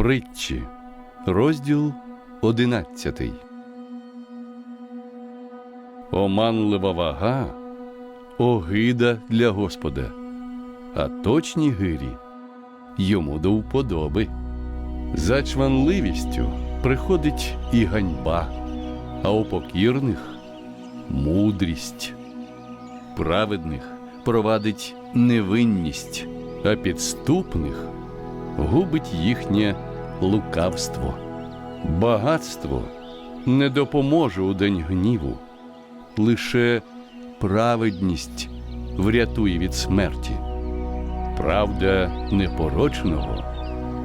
Притчі, розділ одинадцятий. Оманлива вага огида для Господа, а точні гирі йому до вподоби. За чванливістю приходить і ганьба, а у покірних мудрість. Праведних провадить невинність, а підступних губить їхнє лукавство. Багатство не допоможе у день гніву, лише праведність врятує від смерті. Правда непорочного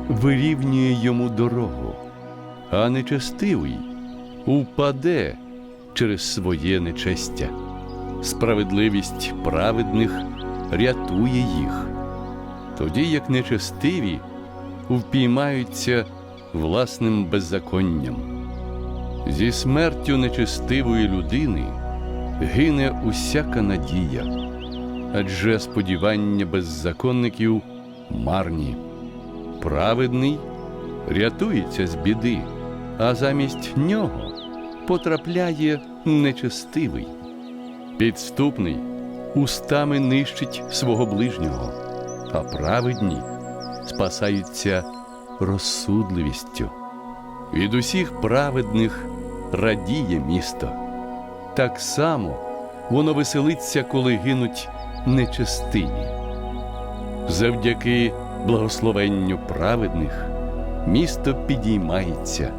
вирівнює йому дорогу, а нечестивий упаде через своє нечестя. Справедливість праведних рятує їх, тоді як нечестиві впіймаються власним беззаконням. Зі смертю нечестивої людини гине усяка надія, адже сподівання беззаконників марні. Праведний рятується з біди, а замість нього потрапляє нечестивий. Підступний устами нищить свого ближнього, а праведні спасаються розсудливістю. Від усіх праведних радіє місто. Так само воно веселиться, коли гинуть нечестиві. Завдяки благословенню праведних місто підіймається,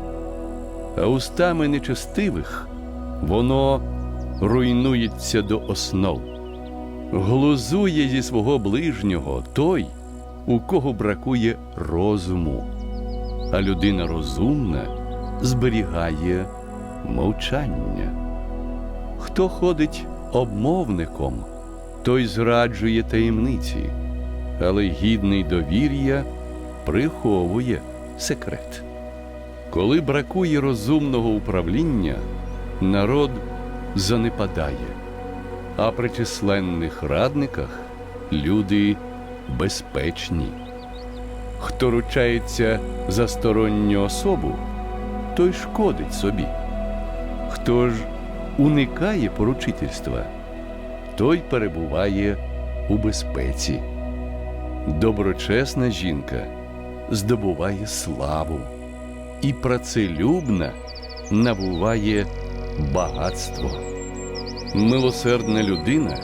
а устами нечестивих воно руйнується до основ. Глузує зі свого ближнього той, у кого бракує розуму, а людина розумна зберігає мовчання. Хто ходить обмовником, той зраджує таємниці, але гідний довір'я приховує секрет. Коли бракує розумного управління, народ занепадає, а при численних радниках люди безпечні. Хто ручається за сторонню особу, той шкодить собі. Хто ж уникає поручительства, той перебуває у безпеці. Доброчесна жінка здобуває славу, і працелюбна набуває багатство. Милосердна людина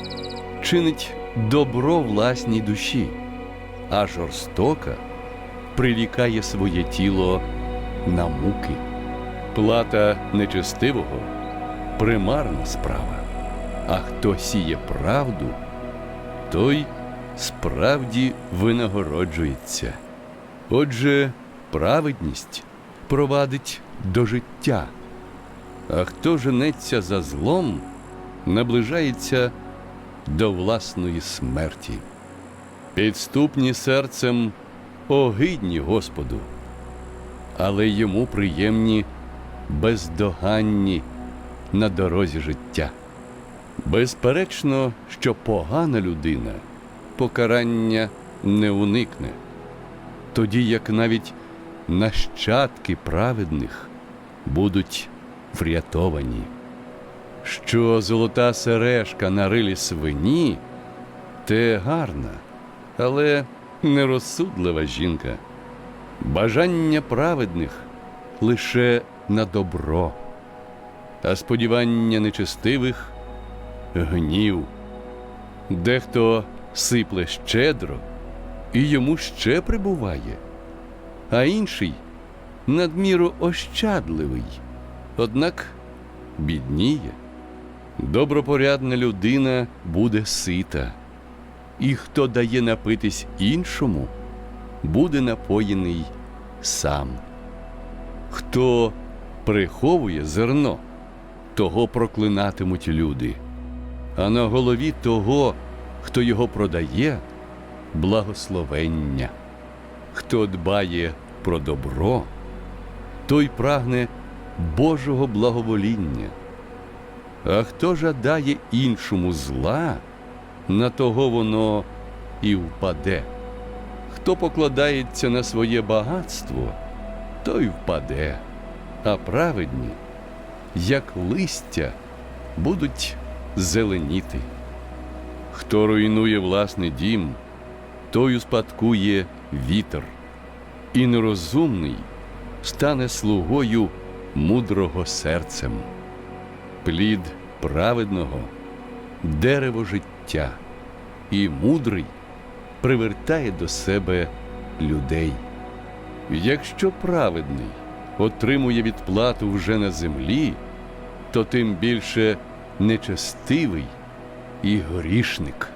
чинить добро власній душі, а жорстока прирікає своє тіло на муки. Плата нечестивого примарна справа, а хто сіє правду, той справді винагороджується. Отже, праведність провадить до життя, а хто женеться за злом, наближається до власної смерті. Підступні серцем огидні Господу, але йому приємні бездоганні на дорозі життя. Безперечно, що погана людина покарання не уникне, тоді як навіть нащадки праведних будуть врятовані. Що золота сережка на рилі свині, те гарна, але нерозсудлива жінка. Бажання праведних лише на добро, а сподівання нечестивих гнів. Дехто сипле щедро і йому ще прибуває, а інший надміру ощадливий, однак бідніє. Добропорядна людина буде сита, і хто дає напитись іншому, буде напоєний сам. Хто приховує зерно, того проклинатимуть люди, а на голові того, хто його продає, благословення. Хто дбає про добро, той прагне Божого благовоління. А хто жадає іншому зла, на того воно і впаде. Хто покладається на своє багатство, той впаде, а праведні, як листя, будуть зеленіти. Хто руйнує власний дім, той успадкує вітер, і нерозумний стане слугою мудрого серцем. Плід праведного дерево життя, і мудрий привертає до себе людей. Якщо праведний отримує відплату вже на землі, то тим більше нечестивий і грішник.